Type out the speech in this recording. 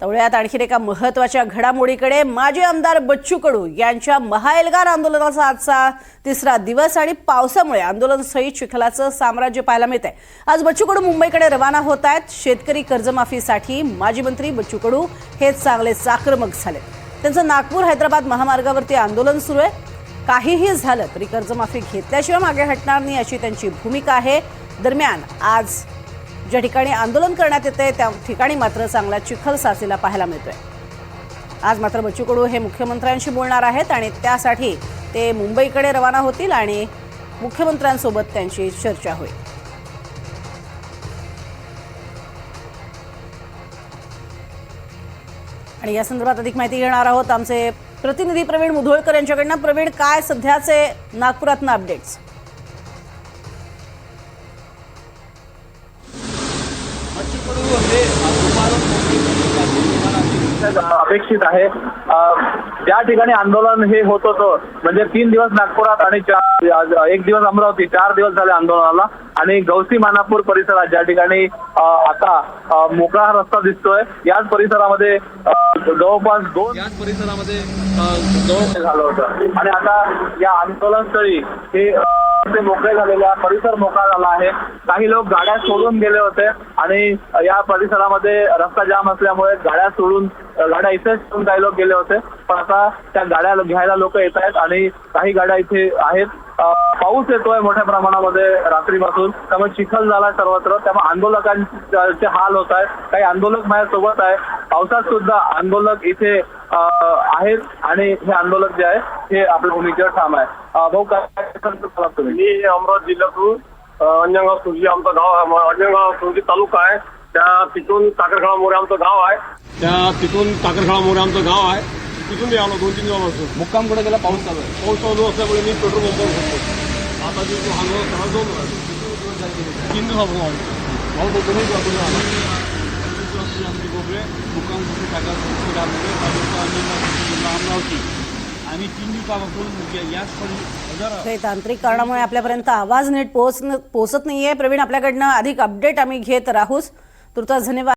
तवळ्यात आणखीन एका महत्त्वाच्या घडामोडीकडे माजी आमदार बच्चू कडू यांच्या महाएल्गार आंदोलनाचा आजचा तिसरा दिवस आणि पावसामुळे आंदोलनस्थळी चिखलाचं साम्राज्य पाहायला मिळत आहे आज बच्चू कडू मुंबईकडे रवाना होत आहेत. शेतकरी कर्जमाफीसाठी माजी मंत्री बच्चू कडू हे चांगले आक्रमक झाले. त्यांचं नागपूर हैदराबाद महामार्गावरती आंदोलन सुरू आहे. काहीही झालं तरी कर्जमाफी घेतल्याशिवाय मागे हटणार नाही अशी त्यांची भूमिका आहे. दरम्यान आज ज्या ठिकाणी आंदोलन करण्यात येते त्या ठिकाणी मात्र चांगला चिखल साचलेला पाहायला मिळतोय. आज मात्र बच्चू कडू हे मुख्यमंत्र्यांशी बोलणार आहेत आणि त्यासाठी ते मुंबईकडे रवाना होतील आणि मुख्यमंत्र्यांसोबत त्यांची चर्चा होईल. आणि या संदर्भात अधिक माहिती घेणार आहोत आमचे प्रतिनिधी प्रवीण मुधोळकर यांच्याकडनं. प्रवीण काय सध्याचे नागपुरातनं अपडेट्स अपेक्षित आहे. ज्या ठिकाणी आंदोलन हे होत होतं म्हणजे तीन दिवस नागपुरात आणि चार एक दिवस अमरावती चार दिवस झाले आंदोलनाला. आणि गवसी मानापूर परिसरात ज्या ठिकाणी आता मोकळा रस्ता दिसतोय याच परिसरामध्ये जवळपास दोन याच परिसरामध्ये जवळ झालं होतं. आणि आता या आंदोलनस्थळी हे मोकळे झालेले आहे. परिसर मोकळा झाला आहे. काही लोक गाड्या सोडून गेले होते. आणि या परिसरामध्ये रस्ता जाम असल्यामुळे गाड्या सोडून गाड्या इथेच सोडून काही लोक गेले होते. पण आता त्या गाड्या घ्यायला लोक येत आहेत आणि काही गाड्या इथे आहेत. पाऊस येतोय मोठ्या प्रमाणामध्ये रात्रीपासून. त्यामुळे चिखल झाला सर्वत्र. त्यामुळे आंदोलकांचे हाल होत आहेत. काही आंदोलक माझ्यासोबत आहे पावसात सुद्धा आंदोलक इथे आहेत आणि हे आंदोलक जे आहे हे आपल्या भूमिकेवर ठाम आहे. भाऊ काय तुम्ही? मी अमरावती जिल्ह्यातून अंजनगाव सुरजी आमचं गाव अंजनगाव सुरजी तालुका आहे. त्या तिथून टाकरखेडा मोरे आमचं गाव आहे. त्या तिथून टाकरखेडा मोरे आमचं गाव आहे. तिथून मी आलो दोन तीन दिवसापासून मुक्काम कुठे गेला? पाऊस चालू आहे. पाऊस चालू असल्यामुळे मी पेट्रोल पंपावर होतो आता मी तो आंदोलन. तीन दिवसापासून आलो. भाऊ तो तुम्ही कुठून आला आमचे गोबरे मुक्काम कुठे अमरावती आणि तीन दिवसापासून याच परी हजार तांत्रिक कारणामुळे आपल्यापर्यंत आवाज नीट पोहोच पोहोचत नाहीये. प्रवीण आपल्याकडनं अधिक अपडेट आम्ही घेत राहूच. तुर्तास धन्यवाद.